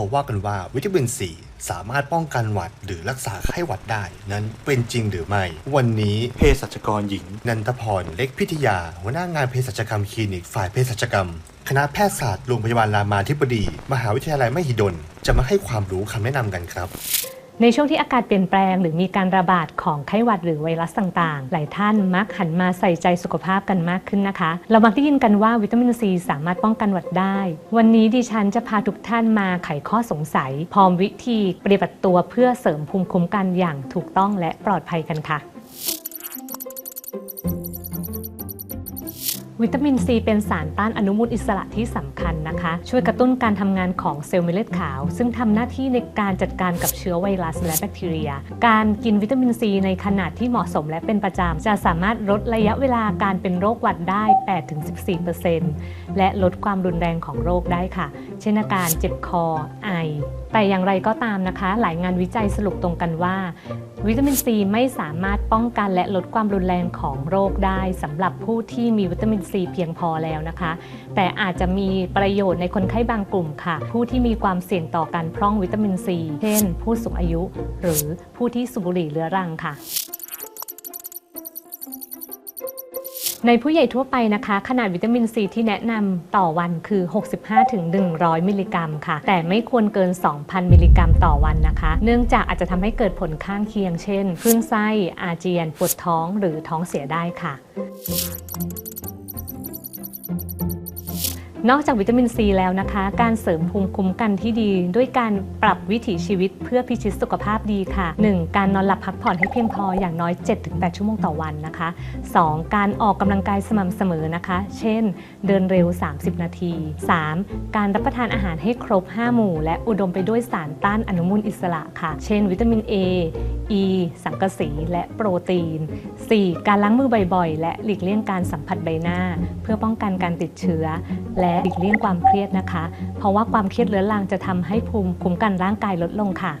เขาว่ากันว่าวิตามินซีสามารถป้องกันหวัดหรือรักษาไข้หวัดได้ นั้นเป็นจริงหรือไม่ วันนี้เภสัชกรหญิง นันทพรเล็กพิทยา หัวหน้างานเภสัชกรรมคลินิกฝ่ายเภสัชกรรม คณะแพทยศาสตร์โรงพยาบาลรามาธิบดี มหาวิทยาลัยมหิดล จะมาให้ความรู้คำแนะนำกันครับ ในช่วงที่อากาศเปลี่ยนแปลง หรือมีการระบาดของไข้หวัดหรือไวรัสต่างๆ หลายท่านมักหันมาใส่ใจสุขภาพกันมากขึ้นนะคะ เรามักได้ยินกันว่าวิตามินซีสามารถป้องกันหวัดได้ วันนี้ดิฉันจะพาทุกท่านมาไขข้อสงสัย พร้อมวิธีปฏิบัติตัวเพื่อเสริมภูมิคุ้มกันอย่างถูกต้องและปลอดภัยกันค่ะ วิตามินซีเป็นสารต้านอนุมูลอิสระที่สำคัญนะคะ ช่วยกระตุ้นการทำงานของเซลล์เม็ดเลือดขาว ซึ่งทำหน้าที่ในการจัดการกับเชื้อไวรัสและแบคทีเรีย การกินวิตามินซีในขนาดที่เหมาะสมและเป็นประจำ จะสามารถลดระยะเวลาการเป็นโรคหวัดได้ 8-14%และลดความรุนแรงของโรคได้ค่ะ เช่นอาการเจ็บคอ แต่อย่างไรก็ตามนะคะ หลายงานวิจัยสรุปตรงกันว่า วิตามินซีไม่สามารถป้องกันและลดความรุนแรงของโรคได้สำหรับผู้ที่มีวิตามินซีเพียงพอแล้วนะคะ แต่อาจจะมีประโยชน์ในคนไข้บางกลุ่มค่ะ ผู้ที่มีความเสี่ยงต่อการพร่องวิตามินซี เช่น ผู้สูงอายุ หรือผู้ที่สูบบุหรี่เรื้อรังค่ะ ในผู้ใหญ่ทั่วไปนะคะ ขนาดวิตามินซีที่แนะนำต่อวันคือ 65-100 มิลลิกรัมค่ะ แต่ไม่ควรเกิน 2,000 มิลลิกรัมต่อวันนะคะ เนื่องจากอาจจะทำให้เกิดผลข้างเคียง เช่นคลื่นไส้ อาเจียน ปวดท้องหรือท้องเสียได้ค่ะ นอกจากวิตามินซีแล้วนะคะ การเสริมภูมิคุ้มกันที่ดี ด้วยการปรับวิถีชีวิตเพื่อพิชิตสุขภาพดีค่ะ 1. การนอนหลับพักผ่อนให้เพียงพออย่างน้อย 7-8 ชั่วโมงต่อวันนะคะ 2. การออกกำลังกายสม่ำเสมอนะคะ เช่น เดินเร็ว 30 นาที 3. การรับประทานอาหารให้ครบ 5 หมู่ และอุดมไปด้วยสารต้านอนุมูลอิสระค่ะ เช่น วิตามิน A E สังกะสี และโปรตีน 4. การล้างมือบ่อยๆ และหลีกเลี่ยงการสัมผัสใบหน้า เพื่อป้องกันการติดเชื้อและหลีกเลี่ยงความเครียดนะคะ เพราะว่าความเครียดเรื้อรังจะทำให้ภูมิคุ้มกันร่างกายลดลงค่ะ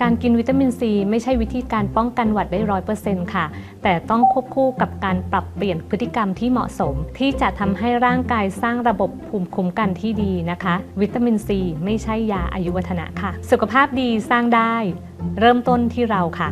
การกินวิตามินซีไม่ใช่วิธีการป้องกันหวัดได้ร้อยเปอร์เซ็นต์ค่ะ แต่ต้องควบคู่กับการปรับเปลี่ยนพฤติกรรมที่เหมาะสม ที่จะทำให้ร่างกายสร้างระบบภูมิคุ้มกันที่ดีนะคะ วิตามินซีไม่ใช่ยาอายุวัฒนะค่ะ สุขภาพดีสร้างได้ เริ่มต้นที่เราค่ะ